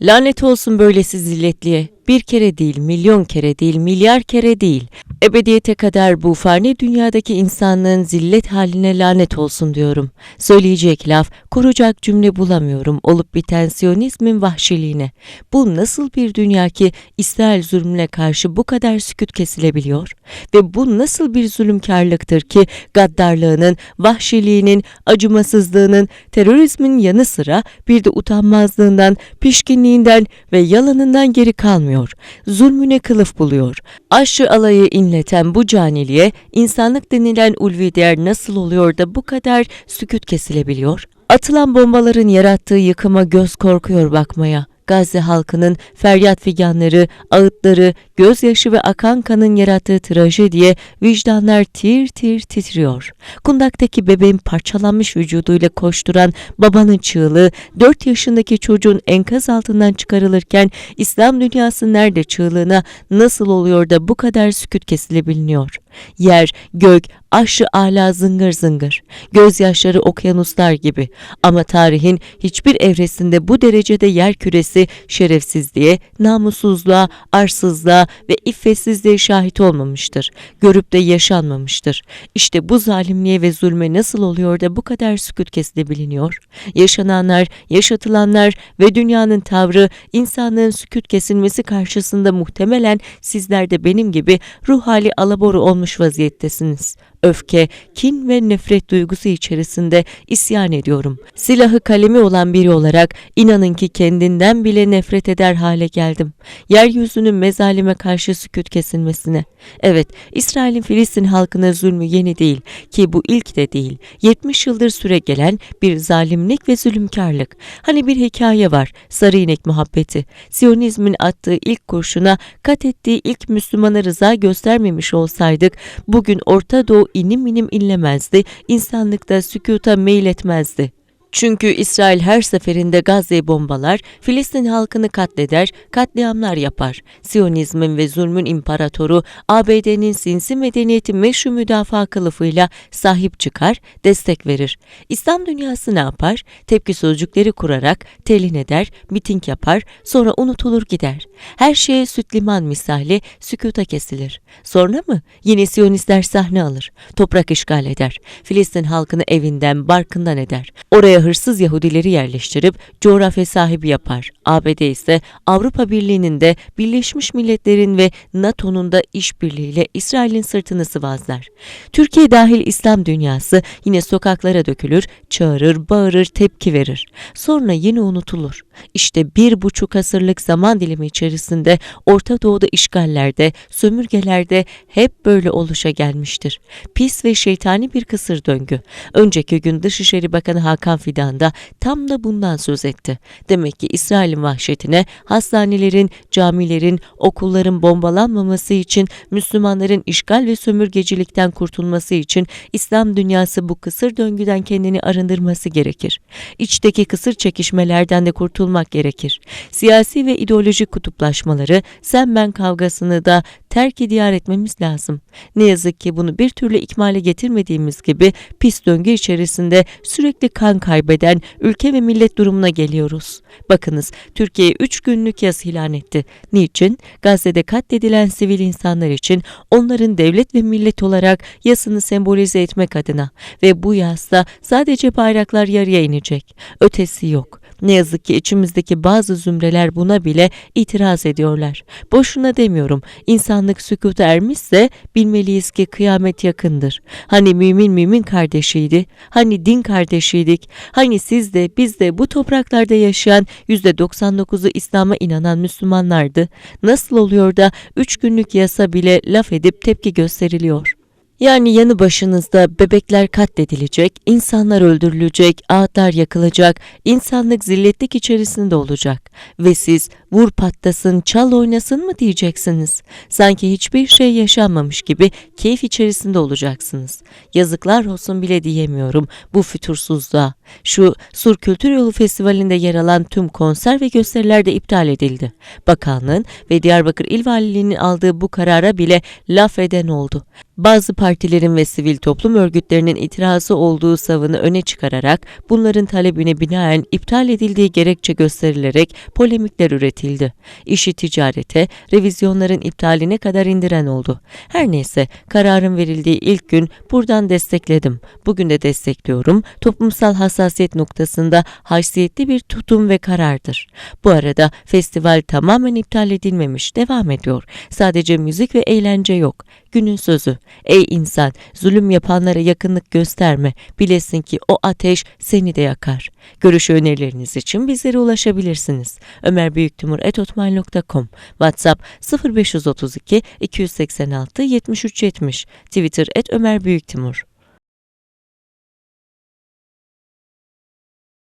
Lanet olsun böylesi zilletliye. Bir kere değil, milyon kere değil, milyar kere değil. Ebediyete kadar bu fani dünyadaki insanlığın zillet haline lanet olsun diyorum. Söyleyecek laf, kuracak cümle bulamıyorum olup biten Siyonizmin vahşiliğine. Bu nasıl bir dünya ki İsrail zulmüne karşı bu kadar sükut kesilebiliyor? Ve bu nasıl bir zulümkarlıktır ki gaddarlığının, vahşiliğinin, acımasızlığının, terörizmin yanı sıra bir de utanmazlığından, pişkinliğinden ve yalanından geri kalmıyor. Zulmüne kılıf buluyor. Aşçı alayı inleten bu caniliğe insanlık denilen ulvi değer nasıl oluyor da bu kadar sükut kesilebiliyor? Atılan bombaların yarattığı yıkıma göz korkuyor bakmaya. Gazze halkının feryat figanları, ağıtları, gözyaşı ve akan kanın yarattığı trajediye vicdanlar tir tir titriyor. Kundaktaki bebeğin parçalanmış vücuduyla koşturan babanın çığlığı, 4 yaşındaki çocuğun enkaz altından çıkarılırken İslam dünyası nerede çığlığına nasıl oluyor da bu kadar sükut kesilebiliyor? Yer, gök, aşrı ala zıngır zıngır. Gözyaşları okyanuslar gibi. Ama tarihin hiçbir evresinde bu derecede yer küresi şerefsizliğe, namussuzluğa, arsızlığa ve iffetsizliğe şahit olmamıştır. Görüp de yaşanmamıştır. İşte bu zalimliğe ve zulme nasıl oluyor da bu kadar sükut kesilebiliniyor? Yaşananlar, yaşatılanlar ve dünyanın tavrı insanlığın sükut kesilmesi karşısında muhtemelen sizler de benim gibi ruh hali alaboru olmuş vaziyettesiniz. Öfke, kin ve nefret duygusu içerisinde isyan ediyorum. Silahı kalemi olan biri olarak inanın ki kendinden bile nefret eder hale geldim. Yeryüzünün mezalime karşı sükut kesilmesine. Evet, İsrail'in Filistin halkına zulmü yeni değil ki bu ilk de değil. 70 yıldır süre gelen bir zalimlik ve zulümkarlık. Hani bir hikaye var, sarı inek muhabbeti. Siyonizmin attığı ilk kurşuna kat ettiği ilk Müslümana rıza göstermemiş olsaydık, bugün Orta Doğu inim inim inlemezdi, insanlık da sükuta meyletmezdi. Çünkü İsrail her seferinde Gazze'yi bombalar, Filistin halkını katleder, katliamlar yapar. Siyonizmin ve zulmün imparatoru ABD'nin sinsi medeniyeti meşru müdafaa kılıfıyla sahip çıkar, destek verir. İslam dünyası ne yapar? Tepki sözcükleri kurarak telin eder, miting yapar, sonra unutulur gider. Her şeye süt liman misali sükuta kesilir. Sonra mı? Yine Siyonistler sahne alır. Toprak işgal eder. Filistin halkını evinden, barkından eder. Oraya hırsız Yahudileri yerleştirip coğrafya sahibi yapar. ABD ise Avrupa Birliği'nin de Birleşmiş Milletler'in ve NATO'nun da işbirliğiyle İsrail'in sırtını sıvazlar. Türkiye dahil İslam dünyası yine sokaklara dökülür, çağırır, bağırır, tepki verir. Sonra yine unutulur. İşte bir buçuk asırlık zaman dilimi içerisinde Orta Doğu'da işgallerde, sömürgelerde hep böyle oluşa gelmiştir. Pis ve şeytani bir kısır döngü. Önceki gün Dışişleri Bakanı Hakan Fidan da tam da bundan söz etti. Demek ki İsrail'in vahşetine hastanelerin, camilerin, okulların bombalanmaması için Müslümanların işgal ve sömürgecilikten kurtulması için İslam dünyası bu kısır döngüden kendini arındırması gerekir. İçteki kısır çekişmelerden de kurtulmak gerekir. Siyasi ve ideolojik kutuplaşmaları, sen ben kavgasını da terk diyar etmemiz lazım. Ne yazık ki bunu bir türlü ikmale getirmediğimiz gibi pis döngü içerisinde sürekli kan kaybeden ülke ve millet durumuna geliyoruz. Bakınız Türkiye 3 günlük yas ilan etti. Niçin? Gazze'de katledilen sivil insanlar için onların devlet ve millet olarak yasını sembolize etmek adına ve bu yasta sadece bayraklar yarıya inecek. Ötesi yok. Ne yazık ki içimizdeki bazı zümreler buna bile itiraz ediyorlar. Boşuna demiyorum. İnsanlık sükuta ermişse bilmeliyiz ki kıyamet yakındır. Hani mümin mümin kardeşiydi, hani din kardeşiydik, hani siz de biz de bu topraklarda yaşayan %99'u İslam'a inanan Müslümanlardı. Nasıl oluyor da üç günlük yasa bile laf edip tepki gösteriliyor? Yani yanı başınızda bebekler katledilecek, insanlar öldürülecek, ağıtlar yakılacak, insanlık zilletlik içerisinde olacak. Ve siz vur patlasın, çal oynasın mı diyeceksiniz. Sanki hiçbir şey yaşanmamış gibi keyif içerisinde olacaksınız. Yazıklar olsun bile diyemiyorum bu fütursuzluğa. Şu Sur Kültür Yolu Festivali'nde yer alan tüm konser ve gösteriler de iptal edildi. Bakanlığın ve Diyarbakır İl Valiliği'nin aldığı bu karara bile laf eden oldu. Bazı partilerin ve sivil toplum örgütlerinin itirazı olduğu savını öne çıkararak bunların talebine binaen iptal edildiği gerekçe gösterilerek polemikler üretildi. İşi ticarete, revizyonların iptaline kadar indiren oldu. Her neyse kararın verildiği ilk gün buradan destekledim. Bugün de destekliyorum. Toplumsal hassasiyet noktasında haysiyetli bir tutum ve karardır. Bu arada festival tamamen iptal edilmemiş, devam ediyor. Sadece müzik ve eğlence yok. Günün sözü. Ey insan, zulüm yapanlara yakınlık gösterme. Bilesin ki o ateş seni de yakar. Görüş önerileriniz için bizlere ulaşabilirsiniz. Ömer Büyüktimur.com WhatsApp 0532 286 7370 Twitter et Ömer Büyüktimur